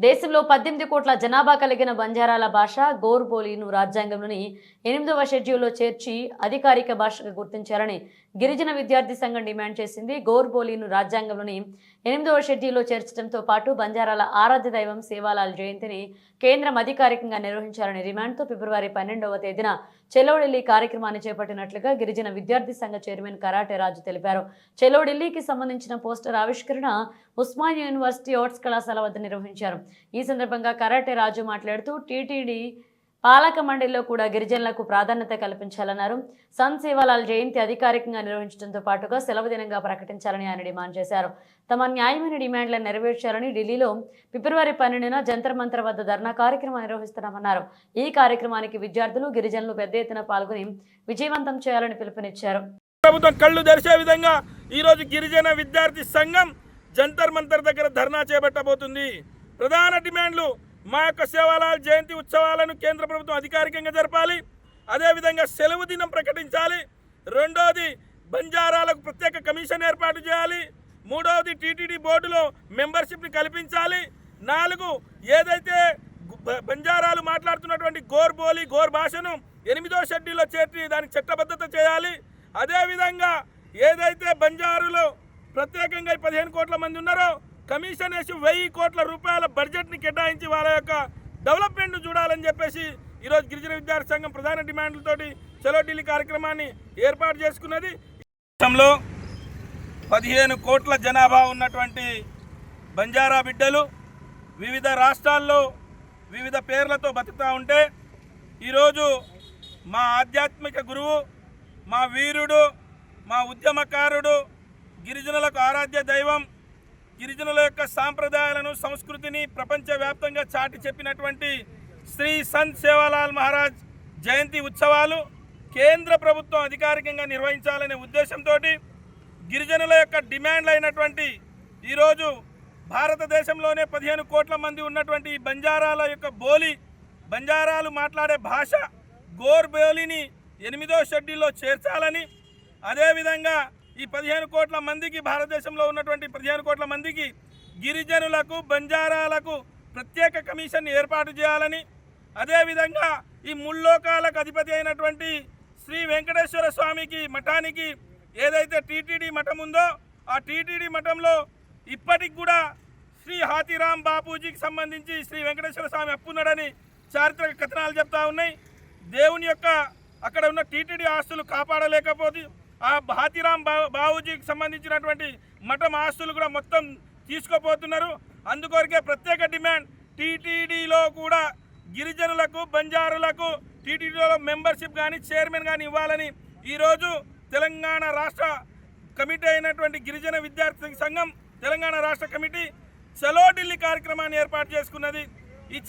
దేశంలో పద్దెనిమిది కోట్ల జనాభా కలిగిన బంజారాల భాష గోర్బోలీను రాజ్యాంగంలోని ఎనిమిదవ షెడ్యూల్లో చేర్చి అధికారిక భాషగా గుర్తించాలని గిరిజన విద్యార్థి సంఘం డిమాండ్ చేసింది. గోర్బోలీను రాజ్యాంగంలోని ఎనిమిదవ షెడ్యూల్లో చేర్చడంతో పాటు బంజారాల ఆరాధ్య దైవం సేవాలాల్ జయంతిని కేంద్రం అధికారికంగా నిర్వహించాలని డిమాండ్తో ఫిబ్రవరి పన్నెండవ తేదీన చెలోఢిల్లీ కార్యక్రమాన్ని చేపట్టినట్లుగా గిరిజన విద్యార్థి సంఘ చైర్మన్ కరాటే రాజు తెలిపారు. చెలోఢిల్లీకి సంబంధించిన పోస్టర్ ఆవిష్కరణ ఉస్మానియా యూనివర్సిటీ ఆర్ట్స్ కళాశాల వద్ద నిర్వహించారు. ఈ సందర్భంగా కరాటే రాజు మాట్లాడుతూ టీటీడీ పాలక మండలిలో కూడా గిరిజనులకు ప్రాధాన్యత కల్పించాలన్నారు. సంత్ సేవాలాల్ జయంతి అధికారికంగా నిర్వహించడంతో పాటుగా సెలవు దినంగా ప్రకటించాలని ఆయన డిమాండ్ చేశారు. తమ న్యాయమైన డిమాండ్లను నెరవేర్చాలని ఢిల్లీలో ఫిబ్రవరి పన్నెండున జంతర్ మంతర్ వద్ద ధర్నా కార్యక్రమం నిర్వహిస్తున్నామన్నారు. ఈ కార్యక్రమానికి విద్యార్థులు గిరిజనులు పెద్ద ఎత్తున పాల్గొని విజయవంతం చేయాలని పిలుపునిచ్చారు. ప్రభుత్వం కళ్ళు తెరిచే విధంగా ఈరోజు గిరిజన విద్యార్థి సంఘం జంతర్ మంతర్ దగ్గర ధర్నా చేపట్టబోతుంది. ప్రధాన డిమాండ్లు మా యొక్క సేవాలాల్ జయంతి ఉత్సవాలను కేంద్ర ప్రభుత్వం అధికారికంగా జరపాలి. అదేవిధంగా సెలవు దినం ప్రకటించాలి. రెండోది బంజారాలకు ప్రత్యేక కమిషన్ ఏర్పాటు చేయాలి. మూడవది టీటీడీ బోర్డులో మెంబర్షిప్ని కల్పించాలి. నాలుగు ఏదైతే బంజారాలు మాట్లాడుతున్నటువంటి గోర్ బోలి గోర్ భాషను ఎనిమిదో షెడ్యూల్లో చేర్చి దానికి చట్టబద్ధత చేయాలి. అదేవిధంగా ఏదైతే బంజారులో ప్రత్యేకంగా పదిహేను కోట్ల కమిషన్ వేసి వెయ్యి కోట్ల రూపాయల బడ్జెట్ని కేటాయించి వాళ్ళ యొక్క డెవలప్మెంట్ను చూడాలని చెప్పేసి ఈరోజు గిరిజన విద్యార్థి సంఘం ప్రధాన డిమాండ్లతోటి చలో ఢిల్లీ కార్యక్రమాన్ని ఏర్పాటు చేసుకున్నది. దేశంలో పదిహేను కోట్ల జనాభా ఉన్నటువంటి బంజారా బిడ్డలు వివిధ రాష్ట్రాల్లో వివిధ పేర్లతో బతుకుతూ ఉంటే ఈరోజు మా ఆధ్యాత్మిక గురువు మా వీరుడు మా ఉద్యమకారుడు గిరిజనులకు ఆరాధ్య దైవం గిరిజనుల యొక్క సాంప్రదాయాలను సంస్కృతిని ప్రపంచవ్యాప్తంగా చాటి చెప్పినటువంటి శ్రీ సంత్ సేవాలాల్ మహారాజ్ జయంతి ఉత్సవాలు కేంద్ర ప్రభుత్వం అధికారికంగా నిర్వహించాలనే ఉద్దేశంతో గిరిజనుల యొక్క డిమాండ్లు అయినటువంటి ఈరోజు భారతదేశంలోనే పదిహేను కోట్ల మంది ఉన్నటువంటి ఈ బంజారాల యొక్క బోలి బంజారాలు మాట్లాడే భాష గోర్ బోలిని ఎనిమిదో షెడ్యూల్లో చేర్చాలని అదేవిధంగా ఈ పదిహేను కోట్ల మందికి భారతదేశంలో ఉన్నటువంటి పదిహేను కోట్ల మందికి గిరిజనులకు బంజారాలకు ప్రత్యేక కమిషన్ ఏర్పాటు చేయాలని అదేవిధంగా ఈ ముల్లోకాలకు అధిపతి అయినటువంటి శ్రీ వెంకటేశ్వర స్వామికి మఠానికి ఏదైతే టీటీడీ మఠం ఉందో ఆ టీటీడీ మఠంలో ఇప్పటికి కూడా శ్రీ హాతిరామ్ బాపూజీకి సంబంధించి శ్రీ వెంకటేశ్వర స్వామి అప్పున్నాడని చారిత్రక కథనాలు చెప్తా ఉన్నాయి. దేవుని యొక్క అక్కడ ఉన్న టీటీడీ ఆస్తులు కాపాడలేకపోతే ఆ హాతీరాం బా బాబూజీకి సంబంధించినటువంటి మఠం ఆస్తులు కూడా మొత్తం తీసుకోపోతున్నారు. అందుకొరకే ప్రత్యేక డిమాండ్ టీటీడీలో కూడా గిరిజనులకు బంజారులకు టీటీడీలో మెంబర్షిప్ కానీ చైర్మన్ కానీ ఇవ్వాలని ఈరోజు తెలంగాణ రాష్ట్ర కమిటీ అయినటువంటి గిరిజన విద్యార్థి సంఘం తెలంగాణ రాష్ట్ర కమిటీ చలో ఢిల్లీ కార్యక్రమాన్ని ఏర్పాటు చేసుకున్నది. ఈ